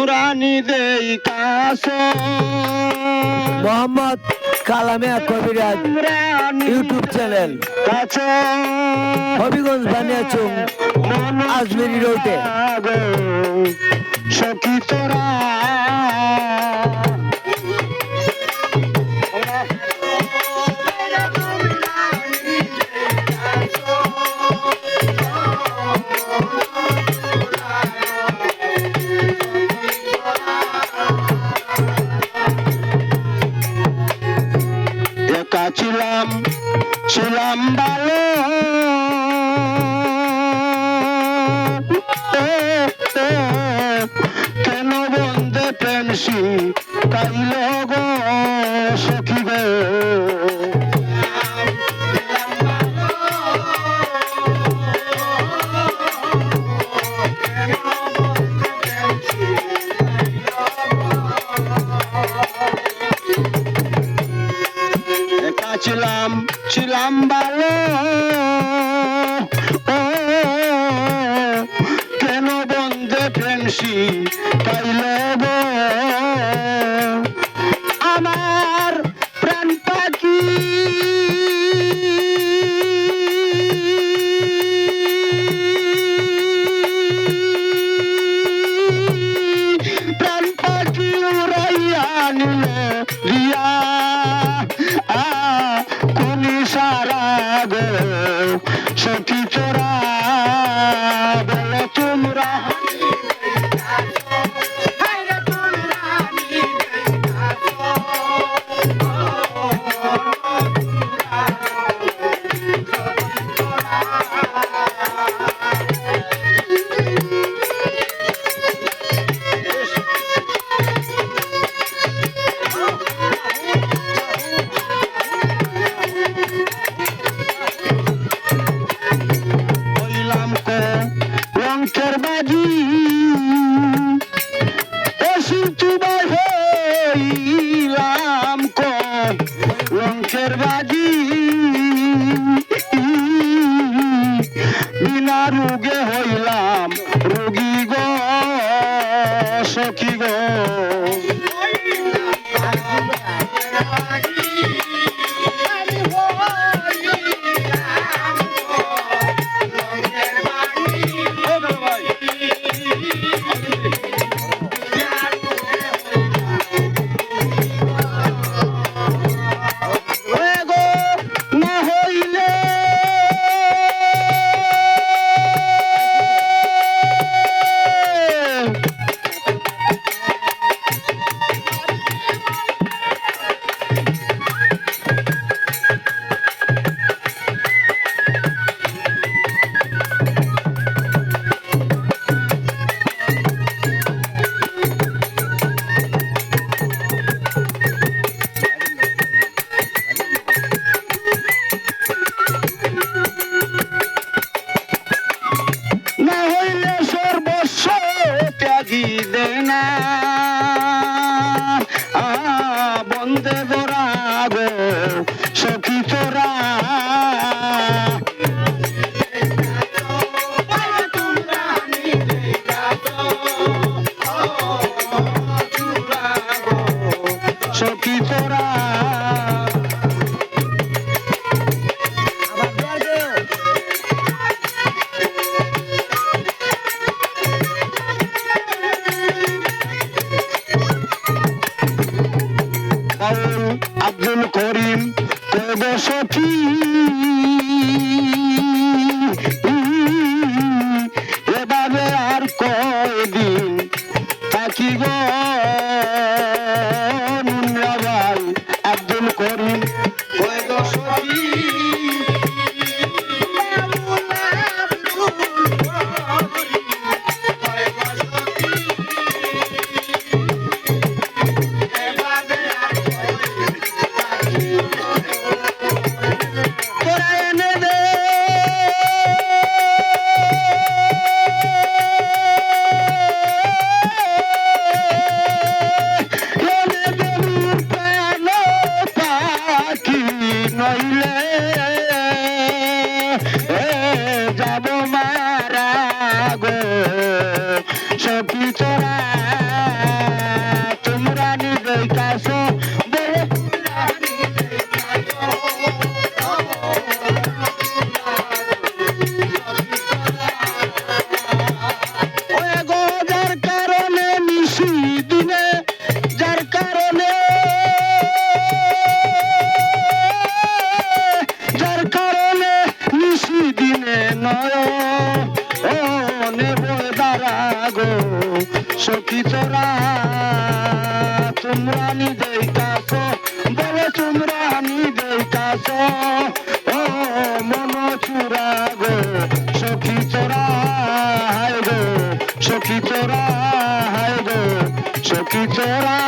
তোমরা দেই কাসো Mohammad Kalamia Kabiraj YouTube channel. Habiganj Baniachong Ajmeri রোডে। সখী তোরা প্রেমসি কাইল গো সখী গো। ছিলাম ছিলাম ভালো। কেন বন্ধে ফ্রেন্ডসি சகி লঙ্কের বাজি তুবাই হইলাম কো লঙ্কের বাজি বিনা রোগে আব্দুল করিম সখী গো সব কিছু সখী তোরা তোমরা নিজেই দেখাছ বলে তোমরা নিজেই দেখাছ ও মন চুরা গো, সখী তোরা হায় গো, সখী তোরা হায় গো, সখী তোরা